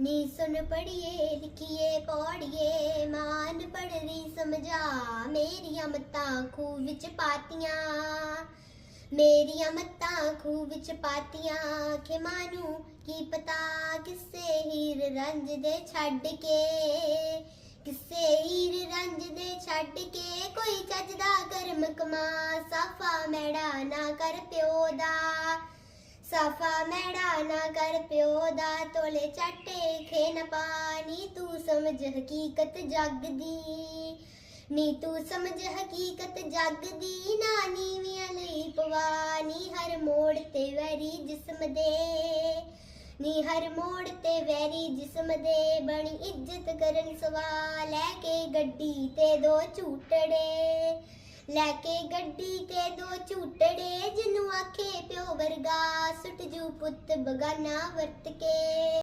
ਨੀ ਸੁਣ ਪੜੀਏ ਲਿਖੀਏ, ਪੌੜੀਏ। ਮਾਨ ਪੜਰੀ ਸਮਝਾ, ਮੇਰੀਆਂ ਮੱਤਾਂ ਖੂਹ ਵਿੱਚ ਪਾਤੀਆਂ। ਮੇਰੀਆਂ ਮੱਤਾਂ ਖੂਹ ਵਿੱਚ ਪਾਤੀਆਂ ਕਿ ਮਾਨੂੰ ਕੀ ਪਤਾ ਕਿਸੇ ਹੀਰ ਰੰਜ ਦੇ ਛੱਡ ਕੇ? ਕਿਸੇ ਹੀਰ ਰੰਜ ਦੇ ਛੱਡ ਕੇ? ਕੋਈ ਚੱਜਦਾ ਕਰਮ ਕਮਾ, ਸਾਫਾ ਮੈੜਾ ਨਾ ਕਰ ਪਿਓ ਦਾ। ਸਫਾ ਮੈੜਾ ਨਾ ਕਰ ਪਿਓ ਦਾ ਤੋਲੇ ਚਾਟੇ ਖੇ ਪਾਣੀ ਤੂੰ ਸਮਝ ਹਕੀਕਤ ਜੱਗ ਦੀ ਨੀ ਤੂੰ ਸਮਝ ਹਕੀਕਤ ਜੱਗ ਦੀ ਨਾ ਨੀਵੀਆਂ ਲਈ ਪਵਾਨੀ ਹਰ ਮੋੜ ਤੇ ਵੈਰੀ ਜਿਸਮ ਦੇ। ਨੀ ਹਰ ਮੋੜ ਤੇ ਵੈਰੀ ਜਿਸਮ ਦੇ, ਬਣੀ ਇੱਜ਼ਤ ਕਰਨ ਸਵਾ ਲੈ ਕੇ ਗੱਡੀ ਤੇ ਦੋ ਝੂਟੜੇ। ਲੈ ਕੇ ਗੱਡੀ ਤੇ ਦੋ ਝੂਟੜੇ ਜਿਹਨੂੰ ਵਰਗਾ ਸੁੱਟ ਜੂ ਪੁੱਤ ਬਗਾਨਾ ਵਰਤ ਕੇ।